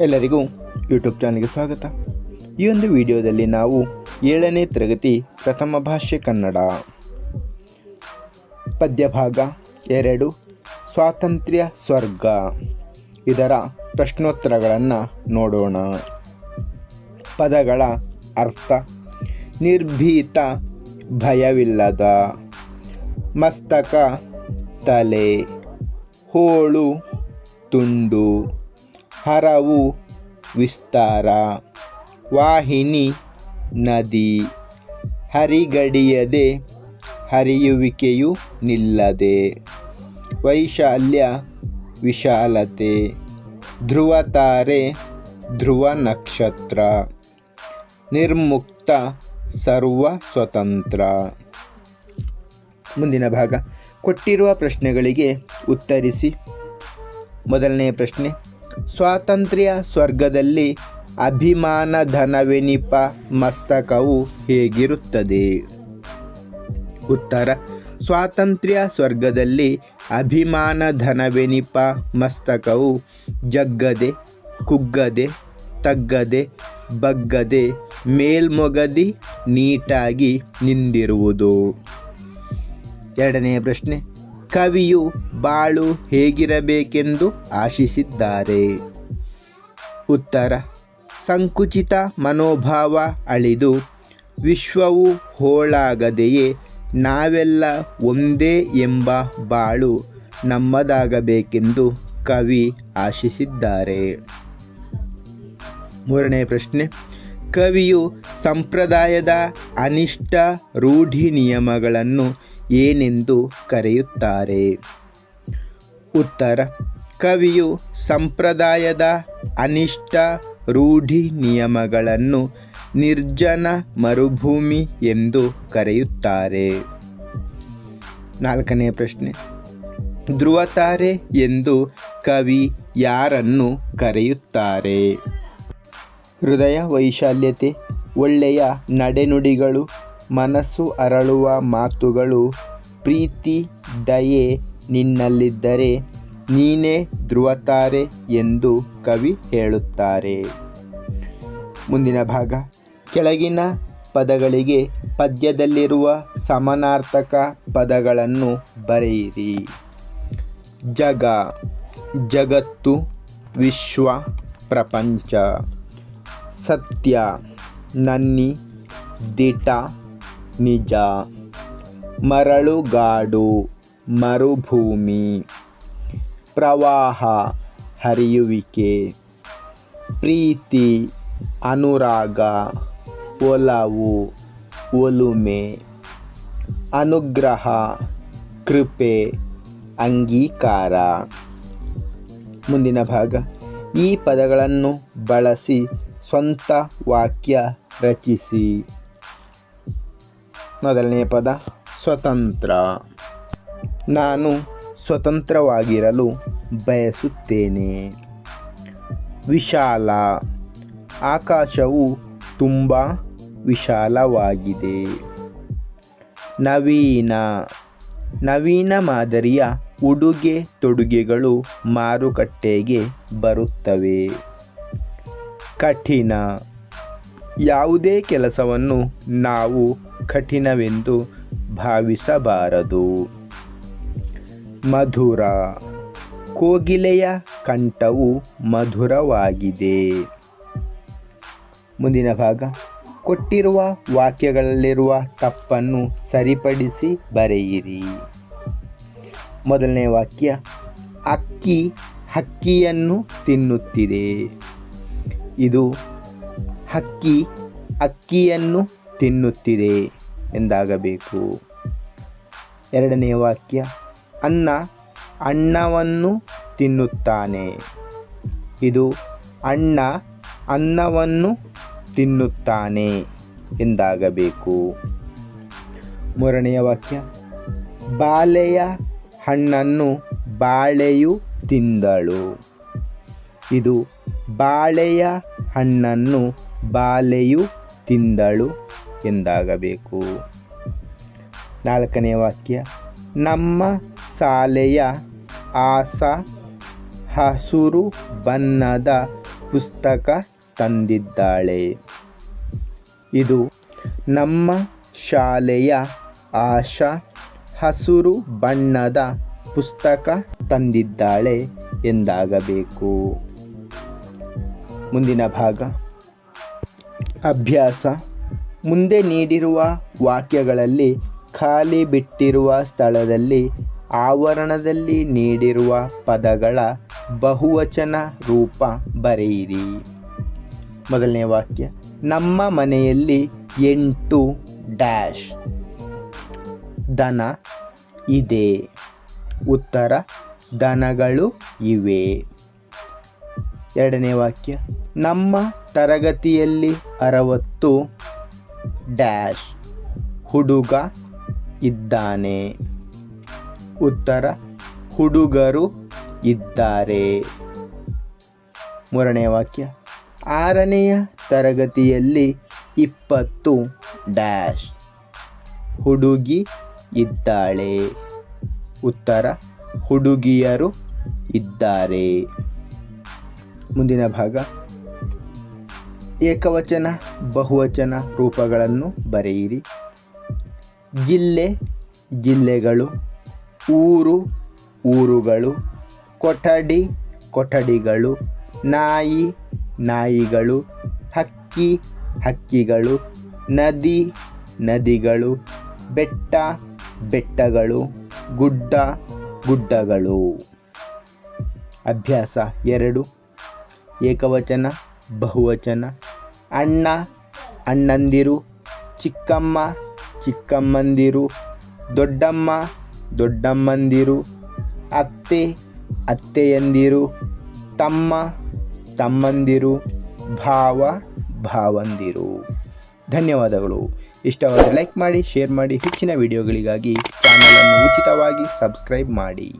ಎಲ್ಲರಿಗೂ ಯೂಟ್ಯೂಬ್ ಚಾನಲ್ಗೆ ಸ್ವಾಗತ. ಈ ಒಂದು ವಿಡಿಯೋದಲ್ಲಿ ನಾವು ಏಳನೇ ತರಗತಿ ಪ್ರಥಮ ಭಾಷೆ ಕನ್ನಡ. ಪದ್ಯಭಾಗ ಎರಡು, ಸ್ವಾತಂತ್ರ್ಯ ಸ್ವರ್ಗ. ಇದರ ಪ್ರಶ್ನೋತ್ತರಗಳನ್ನು ನೋಡೋಣ. ಪದಗಳ ಅರ್ಥ, ನಿರ್ಭೀತ, ಭಯವಿಲ್ಲದ. ಮಸ್ತಕ, ತಲೆ, ಹೋಳು, ತುಂಡು. ಹರವು ವಿಸ್ತಾರ. ವಾಹಿನಿ, ನದಿ, ಹರಿಗಡಿಯದೆ ಹರಿಯುವಿಕೆಯು ನಿಲ್ಲದೆ. ವೈಶಾಲ್ಯ, ವಿಶಾಲತೆ, ಧ್ರುವತಾರೆ, ಧ್ರುವ ನಕ್ಷತ್ರ. ನಿರ್ಮುಕ್ತ, ಸರ್ವ ಸ್ವತಂತ್ರ. ಮುಂದಿನ ಭಾಗ. ಕೊಟ್ಟಿರುವ ಪ್ರಶ್ನೆಗಳಿಗೆ ಉತ್ತರಿಸಿ. ಮೊದಲನೆಯ ಪ್ರಶ್ನೆ. ಸ್ವಾತಂತ್ರ್ಯ ಸ್ವರ್ಗದಲ್ಲಿ ಅಭಿಮಾನ ಧನವೆನಿಪ ಮಸ್ತಕವು ಹೇಗಿರುತ್ತದೆ? ಉತ್ತರ, ಸ್ವಾತಂತ್ರ್ಯ ಸ್ವರ್ಗದಲ್ಲಿ ಅಭಿಮಾನ ಧನವೆನಿಪ ಮಸ್ತಕವು ಜಗ್ಗದೆ, ಕುಗ್ಗದೆ, ತಗ್ಗದೆ, ಬಗ್ಗದೆ, ಮೇಲ್ಮೊಗದಿ, ನೀಟಾಗಿ ನಿಂದಿರುವುದು. ಎರಡನೆಯ ಪ್ರಶ್ನೆ ಕವಿಯು ಬಾಳು ಹೇಗಿರಬೇಕೆಂದು ಆಶಿಸಿದ್ದಾರೆ. ಉತ್ತರ, ಸಂಕುಚಿತ ಮನೋಭಾವ ಅಳಿದು ವಿಶ್ವವು ಹೋಳಾಗದೆಯೇ ನಾವೆಲ್ಲ ಒಂದೇ ಎಂಬ ಬಾಳು ನಮ್ಮದಾಗಬೇಕೆಂದು ಕವಿ ಆಶಿಸಿದ್ದಾರೆ. ಮೂರನೇ ಪ್ರಶ್ನೆ, ಕವಿಯು ಸಂಪ್ರದಾಯದ ಅನಿಷ್ಟ ರೂಢಿ ನಿಯಮಗಳನ್ನು ಏನೆಂದು ಕರೆಯುತ್ತಾರೆ? ಉತ್ತರ, ಕವಿಯು ಸಂಪ್ರದಾಯದ ಅನಿಷ್ಟ ರೂಢಿ ನಿಯಮಗಳನ್ನು ನಿರ್ಜನ ಮರುಭೂಮಿ ಎಂದು ಕರೆಯುತ್ತಾರೆ. ನಾಲ್ಕನೆಯ ಪ್ರಶ್ನೆ, ಧ್ರುವತಾರೆ ಎಂದು ಕವಿ ಯಾರನ್ನು ಕರೆಯುತ್ತಾರೆ? ಹೃದಯ ವೈಶಾಲ್ಯತೆ, ಒಳ್ಳೆಯ ನಡೆನುಡಿಗಳು ಮನಸ್ಸು ಅರಳುವ ಮಾತುಗಳು, ಪ್ರೀತಿ, ದಯೆ ನಿನ್ನಲ್ಲಿದ್ದರೆ ನೀನೇ ಧ್ರುವತಾರೆ ಎಂದು ಕವಿ ಹೇಳುತ್ತಾರೆ. ಮುಂದಿನ ಭಾಗ. ಕೆಳಗಿನ ಪದಗಳಿಗೆ ಪದ್ಯದಲ್ಲಿರುವ ಸಮಾನಾರ್ಥಕ ಪದಗಳನ್ನು ಬರೆಯಿರಿ. ಜಗ, ಜಗತ್ತು, ವಿಶ್ವ, ಪ್ರಪಂಚ. ಸತ್ಯ, ನನ್ನಿ, ದಿಟ. ನಿಜ. ಮರಳುಗಾಡು, ಮರುಭೂಮಿ, ಪ್ರವಾಹ ಹರಿಯುವಿಕೆ, ಪ್ರೀತಿ, ಅನುರಾಗ, ಒಲವು, ಒಲುಮೆ, ಅನುಗ್ರಹ, ಕೃಪೆ, ಅಂಗೀಕಾರ. ಮುಂದಿನ ಭಾಗ. ಈ ಪದಗಳನ್ನು ಬಳಸಿ ಸ್ವಂತ ವಾಕ್ಯ ರಚಿಸಿ. ಮೊದಲನೇ ಪದ ಸ್ವತಂತ್ರ. ನಾನು ಸ್ವತಂತ್ರವಾಗಿರಲು ಬಯಸುತ್ತೇನೆ. ವಿಶಾಲ. ಆಕಾಶವು ತುಂಬ ವಿಶಾಲವಾಗಿದೆ. ನವೀನ. ನವೀನ ಮಾದರಿಯ ಉಡುಗೆ ತೊಡುಗೆಗಳು ಮಾರುಕಟ್ಟೆಗೆ ಬರುತ್ತವೆ. ಕಠಿಣ. ಯಾವುದೇ ಕೆಲಸವನ್ನು ನಾವು ಕಠಿಣವೆಂದು ಭಾವಿಸಬಾರದು. ಮಧುರ ಕೋಗಿಲೆಯ ಕಂಠವು ಮಧುರವಾಗಿದೆ. ಮುಂದಿನ ಭಾಗ. ಕೊಟ್ಟಿರುವ ವಾಕ್ಯಗಳಲ್ಲಿರುವ ತಪ್ಪನ್ನು ಸರಿಪಡಿಸಿ ಬರೆಯಿರಿ. ಮೊದಲನೇ ವಾಕ್ಯ. ಅಕ್ಕಿ ಹಕ್ಕಿಯನ್ನು ತಿನ್ನುತ್ತಿದೆ. ಇದು ಹಕ್ಕಿ ಅಕ್ಕಿಯನ್ನು ತಿನ್ನುತ್ತಿದೆ ಎಂದಾಗಬೇಕು. ಎರಡನೆಯ ವಾಕ್ಯ, ಅನ್ನ ಅನ್ನವನ್ನು ತಿನ್ನುತ್ತಾನೆ. ಇದು ಅಣ್ಣ ಅನ್ನವನ್ನು ತಿನ್ನುತ್ತಾನೆ ಎಂದಾಗಬೇಕು. ಮೂರನೆಯ ವಾಕ್ಯ ಬಾಳೆಯ ಹಣ್ಣನ್ನು ಬಾಳೆಯು ತಿಂದಳು. ಇದು ಬಾಳೆಯ ಹಣ್ಣನ್ನು ಬಾಲೆಯು ತಿಂದಳು ಎಂದಾಗಬೇಕು. ನಾಲ್ಕನೇ ವಾಕ್ಯ, ನಮ್ಮ ಶಾಲೆಯ ಆಸ ಹಸುರು ಬಣ್ಣದ ಪುಸ್ತಕ ತಂದಿದ್ದಾಳೆ. ಇದು ನಮ್ಮ ಶಾಲೆಯ ಆಶಾ ಹಸುರು ಬಣ್ಣದ ಪುಸ್ತಕ ತಂದಿದ್ದಾಳೆ ಎಂದಾಗಬೇಕು. ಮುಂದಿನ ಭಾಗ ಅಭ್ಯಾಸ. ಮುಂದೆ ನೀಡಿರುವ ವಾಕ್ಯಗಳಲ್ಲಿ ಖಾಲಿ ಬಿಟ್ಟಿರುವ ಸ್ಥಳದಲ್ಲಿ ಆವರಣದಲ್ಲಿ ನೀಡಿರುವ ಪದಗಳ ಬಹುವಚನ ರೂಪ ಬರೆಯಿರಿ. ಮೊದಲನೇ ವಾಕ್ಯ, ನಮ್ಮ ಮನೆಯಲ್ಲಿ ಎಂಟು ಡ್ಯಾಶ್. ದನ ಇದೆ. ಉತ್ತರ ದನಗಳು ಇವೆ. ಎರಡನೇ ವಾಕ್ಯ, ನಮ್ಮ ತರಗತಿಯಲ್ಲಿ ಅರವತ್ತು ಡ್ಯಾಶ್ ಹುಡುಗ ಇದ್ದಾನೆ. ಉತ್ತರ, ಹುಡುಗರು ಇದ್ದಾರೆ. ಮೂರನೇ ವಾಕ್ಯ. ಆರನೆಯ ತರಗತಿಯಲ್ಲಿ ಇಪ್ಪತ್ತು ಡ್ಯಾಶ್ ಹುಡುಗಿ ಇದ್ದಾಳೆ. ಉತ್ತರ, ಹುಡುಗಿಯರು ಇದ್ದಾರೆ. ಮುಂದಿನ ಭಾಗ. ಏಕವಚನ, ಬಹುವಚನ ರೂಪಗಳನ್ನು ಬರೆಯಿರಿ. ಜಿಲ್ಲೆ, ಜಿಲ್ಲೆಗಳು, ಊರು, ಊರುಗಳು, ಕೊಠಡಿ, ಕೊಠಡಿಗಳು, ನಾಯಿ, ನಾಯಿಗಳು, ಹಕ್ಕಿ, ಹಕ್ಕಿಗಳು, ನದಿ, ನದಿಗಳು, ಬೆಟ್ಟ, ಬೆಟ್ಟಗಳು, ಗುಡ್ಡ, ಗುಡ್ಡಗಳು. ಅಭ್ಯಾಸ ಎರಡು. ಏಕವಚನ, ಬಹುವಚನ ಅಣ್ಣ, ಅಣ್ಣಂದಿರು, ಚಿಕ್ಕಮ್ಮ, ಚಿಕ್ಕಮ್ಮಂದಿರು, ದೊಡ್ಡಮ್ಮ, ದೊಡ್ಡಮ್ಮಂದಿರು, ಅತ್ತೆ, ಅತ್ತೆಯಂದಿರು, ತಮ್ಮ, ತಮ್ಮಂದಿರು, ಭಾವ, ಭಾವಂದಿರು. ಧನ್ಯವಾದಗಳು. ಇಷ್ಟವಾದರೆ ಲೈಕ್ ಮಾಡಿ ಶೇರ್ ಮಾಡಿ, ಹೆಚ್ಚಿನ ವಿಡಿಯೋಗಳಿಗಾಗಿ ಚಾನಲನ್ನು ಉಚಿತವಾಗಿ ಸಬ್ಸ್ಕ್ರೈಬ್ ಮಾಡಿ.